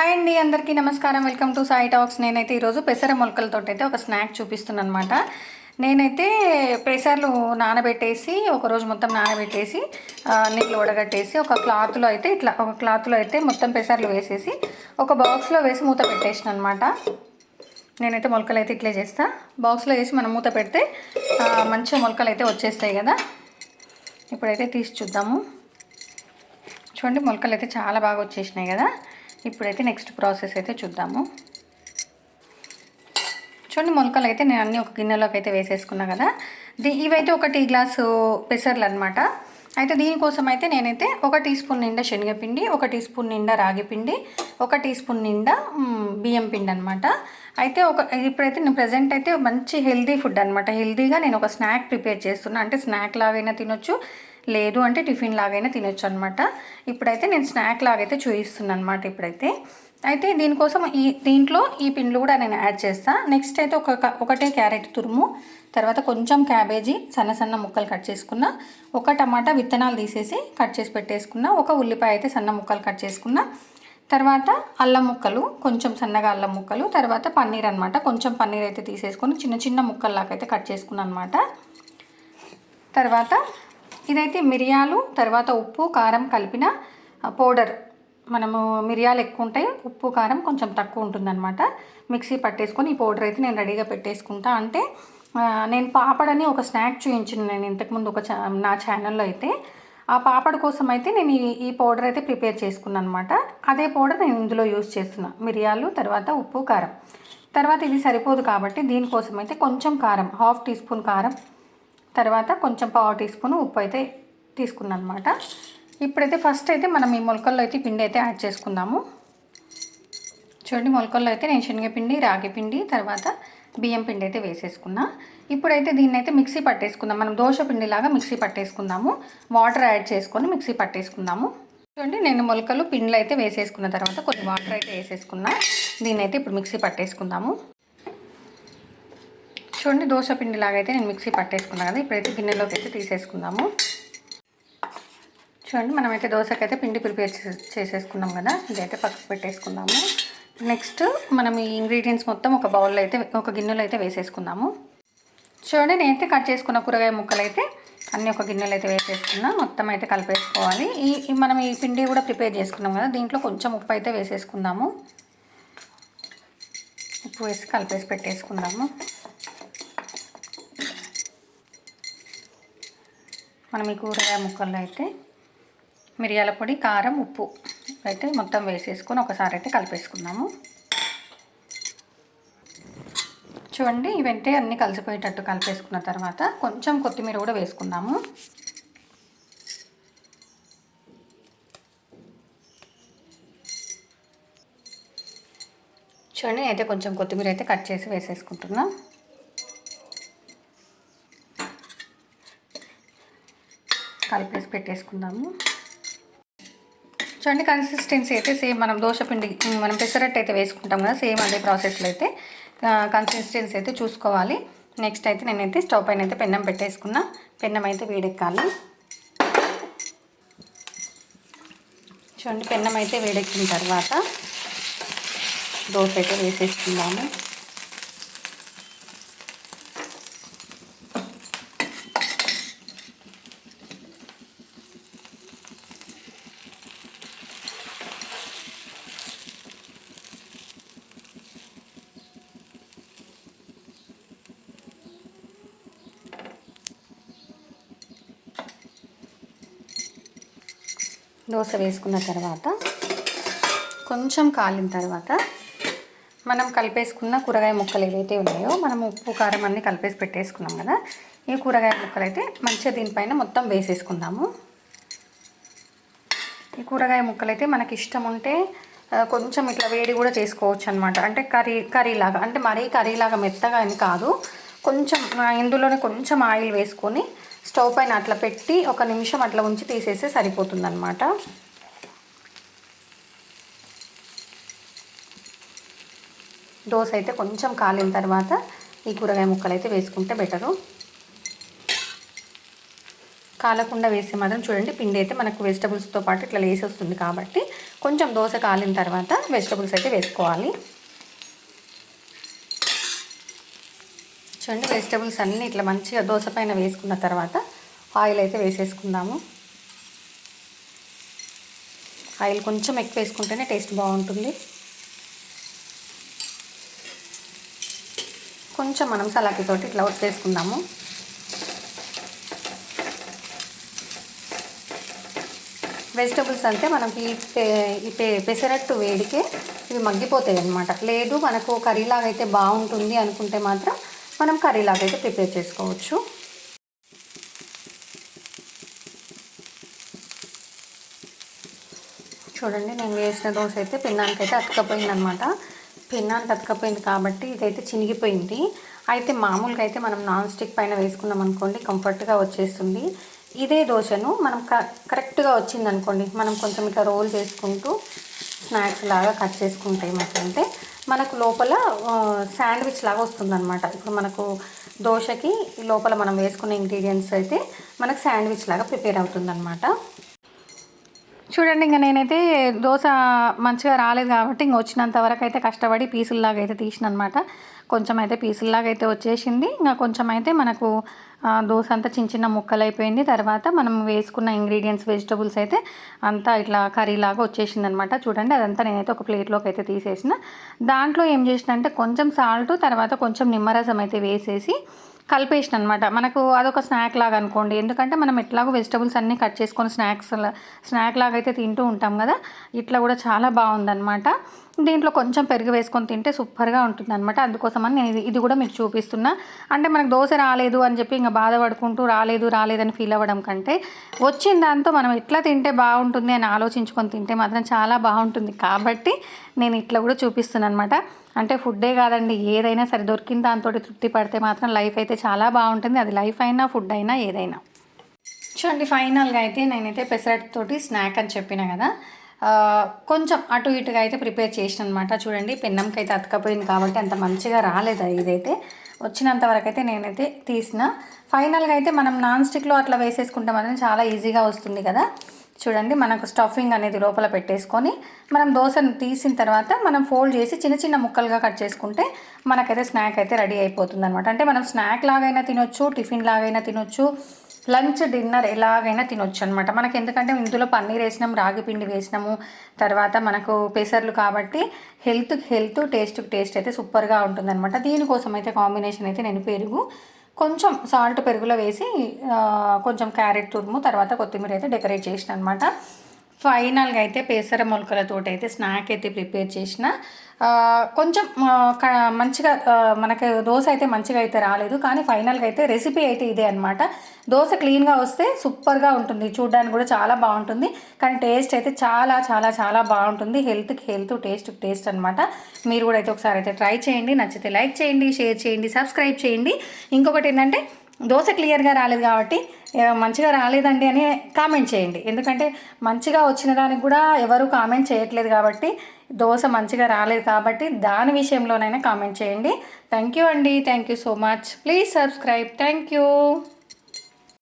Hi అండి అందరికీ నమస్కారం. Welcome to Sai talks. నేనైతే ఈరోజు పెసర మొలకలతో అయితే ఒక స్నాక్ చూపిస్తున్నాను అనమాట నేనైతే పెసర్లు నానబెట్టేసి ఒకరోజు మొత్తం నానబెట్టేసి నీళ్ళు వడగట్టేసి ఒక క్లాత్లో అయితే ఇట్లా ఒక క్లాత్లో అయితే మొత్తం పెసర్లు వేసేసి ఒక బాక్స్లో వేసి మూత పెట్టేసిన అనమాట నేనైతే మొలకలు అయితే ఇట్లే చేస్తా. బాక్స్లో వేసి మనం మూత పెడితే మంచిగా మొలకలు అయితే వచ్చేస్తాయి కదా. ఇప్పుడైతే తీసి చూద్దాము. చూడండి మొలకలు అయితే చాలా బాగా వచ్చేసినాయి కదా. ఇప్పుడైతే నెక్స్ట్ ప్రాసెస్ అయితే చూద్దాము. చూడండి మొలకలు అయితే నేను అన్నీ ఒక గిన్నెలోకి అయితే వేసేసుకున్నా కదా. దీ ఇవైతే ఒక టీ గ్లాసు పెసర్లు అనమాట అయితే దీనికోసం అయితే నేనైతే ఒక టీ స్పూన్ నిండా శనగపిండి ఒక టీ స్పూన్ నిండా రాగి పిండి ఒక టీ స్పూన్ నిండా బియ్యం పిండి అనమాట అయితే ఒక ఇప్పుడైతే నేను ప్రజెంట్ అయితే మంచి హెల్దీ ఫుడ్ అనమాట హెల్దీగా నేను ఒక స్నాక్ ప్రిపేర్ చేస్తున్నా. అంటే స్నాక్ లాగైనా తినొచ్చు. లేదు అంటే టిఫిన్ లాగైనా తినొచ్చు అనమాట ఇప్పుడైతే నేను స్నాక్ లాగైతే చూపిస్తున్నాను అనమాట ఇప్పుడైతే. అయితే దీనికోసం ఈ దీంట్లో ఈ పిండ్లు కూడా నేను యాడ్ చేస్తాను నెక్స్ట్ అయితే ఒక క- ఒకటే క్యారెట్ తురుము తర్వాత కొంచెం క్యాబేజీ సన్న సన్న ముక్కలు కట్ చేసుకున్న ఒక టమాటా విత్తనాలు తీసేసి కట్ చేసి పెట్టేసుకున్న ఒక ఉల్లిపాయ అయితే సన్న ముక్కలు కట్ చేసుకున్న తర్వాత అల్లం ముక్కలు కొంచెం సన్నగా అల్లం ముక్కలు తర్వాత పన్నీర్ అనమాట. కొంచెం పన్నీర్ అయితే తీసేసుకొని చిన్న చిన్న ముక్కల్లాగా అయితే కట్ చేసుకున్నాను అనమాట. తర్వాత ఇదైతే మిరియాలు తర్వాత ఉప్పు కారం కలిపిన పౌడర్. మనము మిరియాలు ఎక్కువ ఉంటాయి ఉప్పు కారం కొంచెం తక్కువ ఉంటుందన్నమాట. మిక్సీ పట్టేసుకొని ఈ పౌడర్ అయితే నేను రెడీగా పెట్టేసుకుంటా. అంటే నేను పాపడని ఒక స్నాక్ చూయించిన నేను ఇంతకుముందు ఒక నా ఛానల్లో అయితే. ఆ పాపడ కోసం అయితే నేను ఈ ఈ పౌడర్ అయితే ప్రిపేర్ చేసుకున్నాను అనమాట అదే పౌడర్ నేను ఇందులో యూస్ చేస్తున్నాను మిరియాలు తర్వాత ఉప్పు కారం. తర్వాత ఇది సరిపోదు కాబట్టి దీనికోసం అయితే కొంచెం కారం హాఫ్ టీ స్పూన్ కారం తర్వాత కొంచెం పావు టీ స్పూన్ ఉప్పు అయితే తీసుకున్నాను అనమాట ఇప్పుడైతే ఫస్ట్ అయితే మనం ఈ మొలకల్లో అయితే పిండి అయితే యాడ్ చేసుకుందాము. చూడండి మొలకల్లో అయితే నేను శనగపిండి రాగి పిండి తర్వాత బియ్యం పిండి అయితే వేసేసుకున్నా. ఇప్పుడైతే దీన్ని అయితే మిక్సీ పట్టేసుకుందాం. మనం దోశ పిండిలాగా మిక్సీ పట్టేసుకుందాము. వాటర్ యాడ్ చేసుకొని మిక్సీ పట్టేసుకుందాము. చూడండి నేను మొలకలు పిండిలు అయితే వేసేసుకున్న తర్వాత కొన్ని వాటర్ అయితే వేసేసుకున్నా. దీన్ని అయితే ఇప్పుడు మిక్సీ పట్టేసుకుందాము. చూడండి దోశ పిండి లాగా అయితే నేను మిక్సీ పట్టేసుకున్నాను కదా ఇప్పుడైతే గిన్నెలోకి అయితే తీసేసుకుందాము. చూడండి మనమైతే దోశకైతే పిండి ప్రిపేర్ చేసేసుకున్నాం కదా ఇదైతే పక్కకు పెట్టేసుకుందాము. నెక్స్ట్ మనం ఈ ఇంగ్రీడియంట్స్ మొత్తం ఒక బౌల్లో అయితే ఒక గిన్నెలో అయితే వేసేసుకుందాము. చూడండి నేనైతే కట్ చేసుకున్న కూరగాయ ముక్కలు అయితే అన్నీ ఒక గిన్నెలు అయితే వేసేసుకున్నా మొత్తం అయితే కలిపేసుకోవాలి ఈ మనం ఈ పిండి కూడా ప్రిపేర్ చేసుకున్నాం కదా దీంట్లో కొంచెం ఉప్పు అయితే వేసేసుకుందాము. ఉప్పు వేసి కలిపేసి పెట్టేసుకుందాము. మనం ఈ కూరగాయ ముక్కల్లో అయితే మిరియాల పొడి కారం ఉప్పు అయితే మొత్తం వేసేసుకొని ఒకసారి అయితే కలిపేసుకున్నాము చూడండి ఇవంటే అన్నీ కలిసిపోయేటట్టు కలిపేసుకున్న తర్వాత కొంచెం కొత్తిమీర కూడా వేసుకుందాము. చూడండి అయితే కొంచెం కొత్తిమీర అయితే కట్ చేసి వేసేసుకుంటున్నాం. కలిపేసి పెట్టేసుకుందాము. చూడండి కన్సిస్టెన్సీ అయితే సేమ్ మనం దోశ పిండి మనం పెసరట్టు అయితే వేసుకుంటాం కదా సేమ్ అదే ప్రాసెస్లో అయితే కన్సిస్టెన్సీ అయితే చూసుకోవాలి. నెక్స్ట్ అయితే నేనైతే స్టవ్ పైన అయితే పెన్నం పెట్టేసుకున్నా. పెన్నం అయితే వేడెక్కాలి. చూడండి పెన్నం అయితే వేడెక్కిన తర్వాత దోశ అయితే వేసేసుకుందాము. దోశ వేసుకున్న తర్వాత కొంచెం కాలిన తర్వాత మనం కలిపేసుకున్న కూరగాయ ముక్కలు ఏవైతే ఉన్నాయో మనం ఉప్పు కారం అన్నీ కలిపేసి పెట్టేసుకున్నాం కదా ఈ కూరగాయ ముక్కలు అయితే మంచిగా దీనిపైన మొత్తం వేసేసుకుందాము. ఈ కూరగాయ ముక్కలు అయితే మనకి ఇష్టం ఉంటే కొంచెం ఇట్లా వేడి కూడా చేసుకోవచ్చు అనమాట అంటే కర్రీ కర్రీలాగా అంటే మరీ కర్రీలాగా మెత్తగా అని కాదు కొంచెం ఇందులోనే కొంచెం ఆయిల్ వేసుకొని స్టవ్ పైన అట్లా పెట్టి ఒక నిమిషం అట్లా ఉంచి తీసేస్తే సరిపోతుందన్నమాట. దోశ అయితే కొంచెం కాలిన తర్వాత ఈ కూరగాయ ముక్కలు అయితే వేసుకుంటే బెటరు. కాలకుండా వేస్తే మాత్రం చూడండి పిండి అయితే మనకు వెజిటబుల్స్తో పాటు ఇట్లా లేసి వస్తుంది కాబట్టి కొంచెం దోశ కాలిన తర్వాత వెజిటబుల్స్ అయితే వేసుకోవాలి. చూడండి వెజిటబుల్స్ అన్నీ ఇట్లా మంచిగా దోశ పైన వేసుకున్న తర్వాత ఆయిల్ అయితే వేసేసుకుందాము. ఆయిల్ కొంచెం ఎక్కువ వేసుకుంటేనే టేస్ట్ బాగుంటుంది. కొంచెం మనం సలాకితోటి ఇట్లా వచ్చేసుకుందాము వెజిటబుల్స్ అంటే మనకి ఈ పెసరట్టు వేడికే ఇవి మగ్గిపోతాయి అనమాట లేదు మనకు కర్రీలాగా అయితే బాగుంటుంది అనుకుంటే మాత్రం మనం కర్రీలాగా అయితే ప్రిపేర్ చేసుకోవచ్చు. చూడండి నేను వేసిన దోశ అయితే పిన్నానికైతే అతకపోయింది అనమాట పిన్నానికి అతకపోయింది కాబట్టి ఇదైతే చినిగిపోయింది. అయితే మామూలుగా అయితే మనం నాన్ స్టిక్ పైన వేసుకున్నాం అనుకోండి కంఫర్ట్గా వచ్చేస్తుంది. ఇదే దోశను మనం క కరెక్ట్గా వచ్చింది అనుకోండి మనం కొంచెం ఇట్లా రోల్ చేసుకుంటూ స్నాక్స్ లాగా కట్ చేసుకుంటే ఏమంటే మనకు లోపల శాండ్విచ్ లాగా వస్తుందన్నమాట. ఇప్పుడు మనకు దోశకి లోపల మనం వేసుకునే ఇంగ్రీడియంట్స్ అయితే మనకు శాండ్విచ్ లాగా ప్రిపేర్ అవుతుందన్నమాట. చూడండి ఇంకా నేనైతే దోశ మంచిగా రాలేదు కాబట్టి ఇంక వచ్చినంత వరకు అయితే కష్టపడి పీసుల్లాగా అయితే తీసిన అనమాట కొంచెం అయితే పీసుల్లాగా అయితే వచ్చేసింది. ఇంకా కొంచెం అయితే మనకు దోశ అంతా చిన్న చిన్న ముక్కలు అయిపోయింది తర్వాత మనం వేసుకున్న ఇంగ్రీడియంట్స్ వెజిటబుల్స్ అయితే అంతా ఇట్లా కర్రీలాగా వచ్చేసింది అనమాట చూడండి అదంతా నేనైతే ఒక ప్లేట్లోకి అయితే తీసేసిన. దాంట్లో ఏం చేసిన అంటే కొంచెం సాల్ట్ తర్వాత కొంచెం నిమ్మరసం అయితే వేసేసి కలిపేసిన అనమాట మనకు అదొక స్నాక్ లాగా అనుకోండి. ఎందుకంటే మనం ఎట్లాగో వెజిటబుల్స్ అన్నీ కట్ చేసుకొని స్నాక్స్ స్నాక్ లాగా అయితే తింటూ ఉంటాం కదా. ఇట్లా కూడా చాలా బాగుందనమాట దీంట్లో కొంచెం పెరుగు వేసుకొని తింటే సూపర్గా ఉంటుంది అనమాట అందుకోసమని నేను ఇది కూడా మీకు చూపిస్తున్నా. అంటే మనకు దోశ రాలేదు అని చెప్పి ఇంకా బాధపడుకుంటూ రాలేదు రాలేదని ఫీల్ అవ్వడం కంటే వచ్చిన దాంతో మనం ఎట్లా తింటే బాగుంటుంది అని ఆలోచించుకొని తింటే మాత్రం చాలా బాగుంటుంది. కాబట్టి నేను ఇట్లా కూడా చూపిస్తున్నాను అనమాట అంటే ఫుడ్డే కాదండి ఏదైనా సరే దొరికిన దాంతో తృప్తి పడితే మాత్రం లైఫ్ అయితే చాలా బాగుంటుంది. అది లైఫ్ అయినా ఫుడ్ అయినా ఏదైనా. చూడండి ఫైనల్గా అయితే నేనైతే పెసరట్తోటి స్నాక్ అని చెప్పిన కదా. కొంచెం అటు ఇటుగా అయితే ప్రిపేర్ చేసిన అనమాట చూడండి పెన్నంకి అయితే అతకపోయింది కాబట్టి అంత మంచిగా రాలేదు ఇదైతే. వచ్చినంత వరకు అయితే నేనైతే తీసిన. ఫైనల్గా అయితే మనం నాన్ స్టిక్లో అట్లా వేసేసుకుంటే మాత్రం చాలా ఈజీగా వస్తుంది కదా. చూడండి మనకు స్టఫింగ్ అనేది లోపల పెట్టేసుకొని మనం దోశను తీసిన తర్వాత మనం ఫోల్డ్ చేసి చిన్న చిన్న ముక్కలుగా కట్ చేసుకుంటే మనకైతే స్నాక్ అయితే రెడీ అయిపోతుంది అనమాట అంటే మనం స్నాక్ లాగైనా తినొచ్చు టిఫిన్ లాగైనా తినొచ్చు లంచ్ డిన్నర్ ఎలాగైనా తినొచ్చు అనమాట మనకి ఎందుకంటే ఇందులో పన్నీర్ వేసినాం రాగి పిండి వేసినాము తర్వాత మనకు పెసర్లు కాబట్టి హెల్త్కి హెల్త్ టేస్ట్కి టేస్ట్ అయితే సూపర్గా ఉంటుందన్నమాట. దీనికోసం అయితే కాంబినేషన్ అయితే నేను పెరుగు కొంచెం సాల్ట్ పెరుగులో వేసి కొంచెం క్యారెట్ తురుము తర్వాత కొత్తిమీర అయితే డెకరేట్ చేసిన అనమాట ఫైనల్గా అయితే పేసర మొలకలతో అయితే స్నాక్ అయితే ప్రిపేర్ చేసిన. కొంచెం మంచిగా మనకి దోశ అయితే మంచిగా అయితే రాలేదు కానీ ఫైనల్గా అయితే రెసిపీ అయితే ఇదే అనమాట దోశ క్లీన్గా వస్తే సూపర్గా ఉంటుంది చూడడానికి కూడా చాలా బాగుంటుంది కానీ టేస్ట్ అయితే చాలా చాలా చాలా బాగుంటుంది హెల్త్కి హెల్త్ టేస్ట్కి టేస్ట్ అనమాట మీరు కూడా అయితే ఒకసారి అయితే ట్రై చేయండి నచ్చితే లైక్ చేయండి షేర్ చేయండి సబ్స్క్రైబ్ చేయండి. ఇంకొకటి ఏంటంటే దోశ క్లియర్గా రాలేదు కాబట్టి మంచిగా రాలేదండి అని కామెంట్ చేయండి. ఎందుకంటే మంచిగా వచ్చిన దానికి కూడా ఎవరు కామెంట్ చేయట్లేదు కాబట్టి దోశ మంచిగా రాలేదు కాబట్టి దాని విషయంలోనైనా కామెంట్ చేయండి. థ్యాంక్ యూ అండి. Thank you so much. Please subscribe. Thank you.